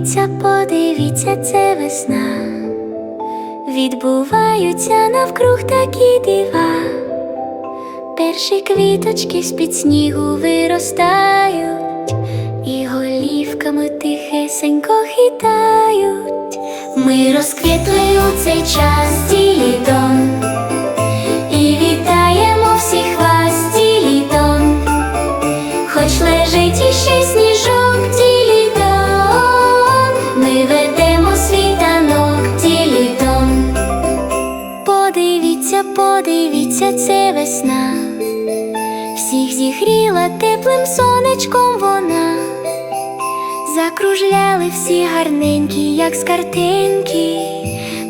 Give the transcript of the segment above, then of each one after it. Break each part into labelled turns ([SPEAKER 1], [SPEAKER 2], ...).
[SPEAKER 1] Подивіться, подивіться, це весна. Відбуваються навкруг такі дива. Перші квіточки з-під снігу виростають, і голівками тихесенько хитають. Ми розквітли у цей час літом і вітаємо всіх вас літом. Хоч лежить іще Подивіться, це весна. Всіх зігріла теплим сонечком вона. Закружляли всі гарненькі, як з картинки.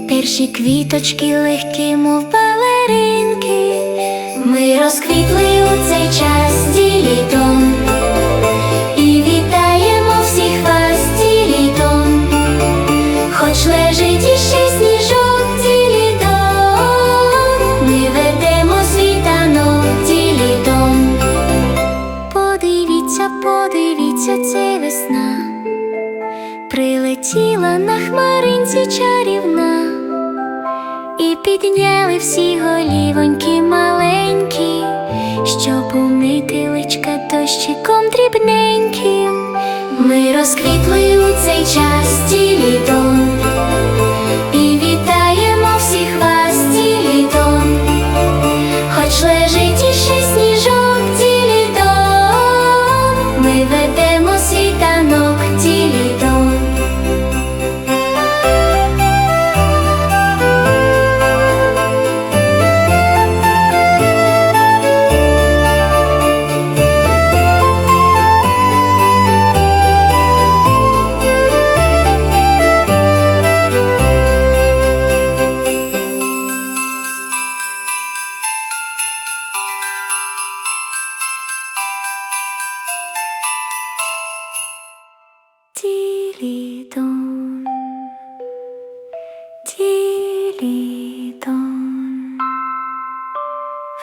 [SPEAKER 1] Перші квіточки легкі, мов балеринки. Ми розквітли у цей Прилетіла на хмаринці чарівна, і підняли всі голівоньки маленькі, щоб умити личка дощиком дрібненьким. Ми розквітли у цей час тілі і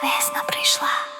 [SPEAKER 1] Весна прийшла.